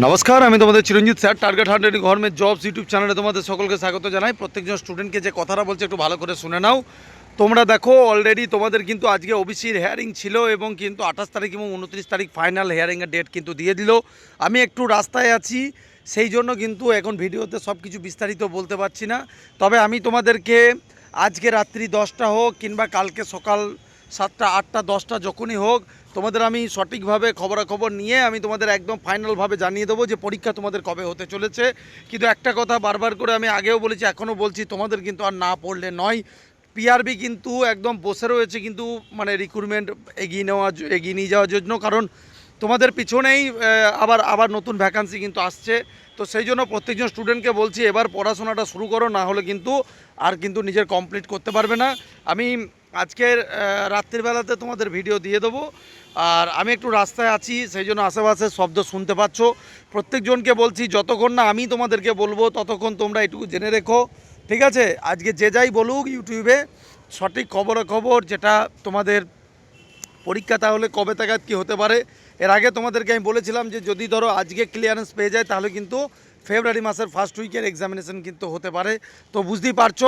নমস্কার, আমি তোমাদের Chiranjit sir, target hundred government jobs YouTube চ্যানেলে তোমাদের সকলকে স্বাগত জানাই। প্রত্যেকজন স্টুডেন্টকে যে কথাটা বলছে একটু ভালো করে শুনে নাও। তোমরা দেখো অলরেডি তোমাদের কিন্তু আজকে ওবিসির হেয়ারিং ছিল এবং কিন্তু আঠাশ তারিখ এবং উনত্রিশ তারিখ ফাইনাল হেয়ারিংয়ের ডেট কিন্তু দিয়ে দিল। আমি একটু রাস্তায় আছি, সেই জন্য কিন্তু এখন ভিডিওতে সব কিছু বিস্তারিত বলতে পারছি না। তবে আমি তোমাদেরকে আজকে রাত্রি দশটা হোক কিংবা কালকে সকাল সাতটা, আটটা, দশটা যখনই হোক, তোমাদের আমি সঠিকভাবে খবরাখবর নিয়ে আমি তোমাদের একদম ফাইনালভাবে জানিয়ে দেবো যে পরীক্ষা তোমাদের কবে হতে চলেছে। কিন্তু একটা কথা বারবার করে আমি আগেও বলেছি, এখনও বলছি, তোমাদের কিন্তু আর না পড়লে নয়। পিআরবি কিন্তু একদম বসে রয়েছে, কিন্তু মানে রিক্রুটমেন্ট এগিয়ে নেওয়া, এগিয়ে নিয়ে যাওয়ার জন্য। কারণ তোমাদের পিছনেই আবার আবার নতুন ভ্যাকান্সি কিন্তু আসছে। তো সেই জন্য প্রত্যেকজন স্টুডেন্টকে বলছি, এবার পড়াশোনাটা শুরু করো, না হলে কিন্তু আর কিন্তু নিজের কমপ্লিট করতে পারবে না। আমি আজকের রাত্রিবেলাতে তোমাদের ভিডিও দিয়ে দেবো। আর আমি একটু রাস্তায় আছি, সেই জন্য আশেপাশে শব্দ শুনতে পাচ্ছ। প্রত্যেকজনকে বলছি, যতক্ষণ না আমি তোমাদেরকে বলব, ততক্ষণ তোমরা এটুকু জেনে রেখো। ঠিক আছে? আজকে যে যাই বলুক ইউটিউবে সঠিক খবরাখবর যেটা তোমাদের পরীক্ষা তাহলে কবে তাগাদ কী হতে পারে, এর আগে তোমাদেরকে আমি বলেছিলাম যে যদি ধরো আজকে ক্লিয়ারেন্স পেয়ে যায়, তাহলে কিন্তু ফেব্রুয়ারি মাসের ফার্স্ট উইকের এক্সামিনেশন কিন্তু হতে পারে। তো বুঝতেই পারছ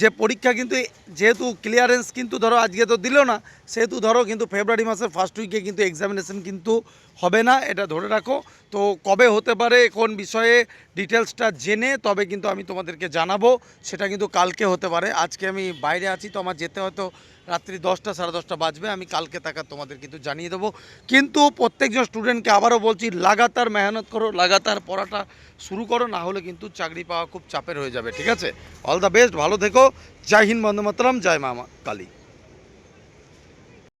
যে পরীক্ষা কিন্তু যেহেতু ক্লিয়ারেন্স কিন্তু ধরো আজকে তো দিল না, সেহেতু ধরো কিন্তু ফেব্রুয়ারি মাসের ফার্স্ট উইকে কিন্তু এক্সামিনেশন কিন্তু হবে না, এটা ধরে রাখো। তো কবে হতে পারে কোন বিষয়ে ডিটেলসটা জেনে তবে কিন্তু আমি তোমাদেরকে জানাব, সেটা কিন্তু কালকে হতে পারে। আজকে আমি বাইরে আছি তো আমার যেতে হয়তো রাত্রি দশটা, সাড়ে দশটা বাজবে, আমি কালকে টাকা তোমাদের কিন্তু জানিয়ে দেবো। কিন্তু প্রত্যেকজন স্টুডেন্টকে আবারও বলছি, লাগাতার মেহনত করো, লাগাতার পড়াটা শুরু করো, না হলে কিন্তু চাকরি পাওয়া খুব চাপের হয়ে যাবে, ঠিক আছে? অল দ্য বেস্ট ভালো থেকো। জয় হিন্দ বন্দে মাতরম, জয় মা কালী।